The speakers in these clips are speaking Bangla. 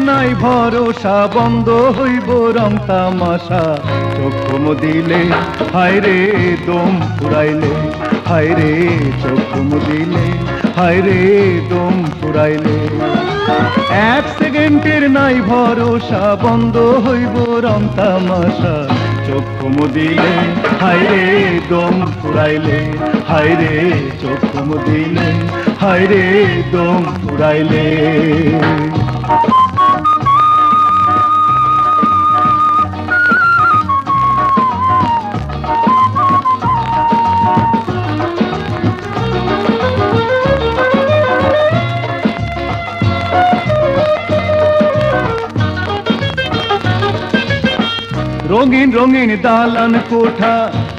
নাই ভরসা, বন্ধ হইব রং তামাশা। চক্ষু দিলে হায় রে, দম ফুরাইলে। হায় রে চক্ষু দিলে হায় রে, দম ফুরাইলে। এক সেকেন্ডের নাই ভরসা, বন্ধ হইব রং তামাশা। চক্ষু দিলে হায় রে, দম ফুরাইলে। হায় রে চক্ষু দিলে হায় রে, দম ফুরাইলে। রঙিন রঙিন দালান কোঠা,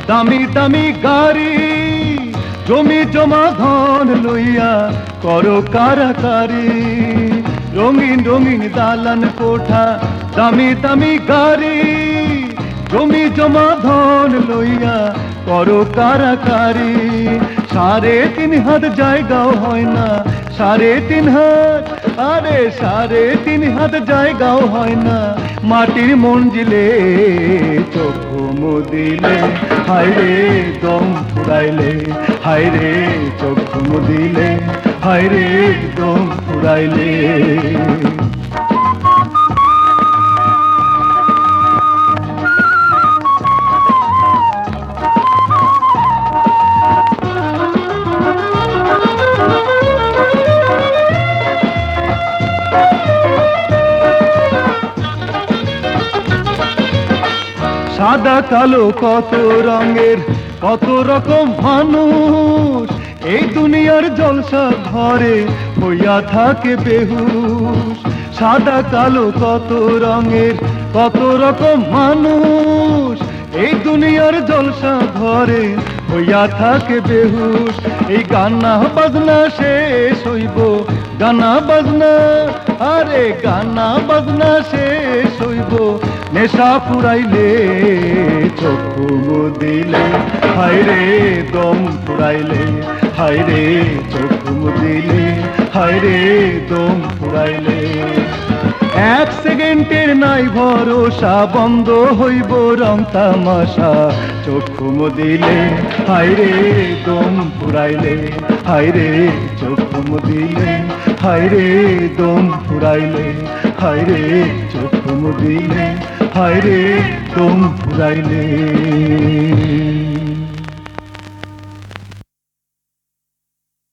দামি দামি গাড়ি, জমি জমা ধন লইয়া করো কারাকারি। রঙিন রঙিন দালান কোঠা, দামি দামি গাড়ি, জমি জমা ধন লইয়া করো কারাকারি। সাড়ে তিন হাত জায়গাও হয় না সাড়ে তিন হাত, আরে সাড়ে তিন হাত জায়গাও হয় না। মাটির মঞ্জিলে চক্ষু মুদিলে হাই রে দম ফুরাইলে হাই রে চক্ষু মুদিলে হাই রে দম ফুরাইলে। সাদা কালো কত রঙের, কত রকম মানুষ। এই দুনিয়ার জলসা ঘরে হইয়া থাকে বেহুশ। সাদা কালো কত রঙের, কত রকম মানুষ। এই দুনিয়ার জলসা ঘরে হইয়া থাকে বেহুশ। এই গানা বাজনা শেষ হইব, গানা বাজনা, আরে গানা বাজনা শেষ হইব। নেশা ফুরাইলে চক্ষু মুদিলে। হায় রে, দম ফুরাইলে। হায় রে, চক্ষু মুদিলে। হায় রে, দম ফুরাইলে। এক সেকেন্ডের নাই ভরসা, বন্ধ হইব রং তামাশা। চক্ষু মুদিলে। হায় রে, দম ফুরাইলে। হায় রে, চক্ষু মুদিলে। হায় রে, দম ফুরাইলে। হায় রে, চক্ষু মুদিলে। হায় রে তোম ফুরাইলে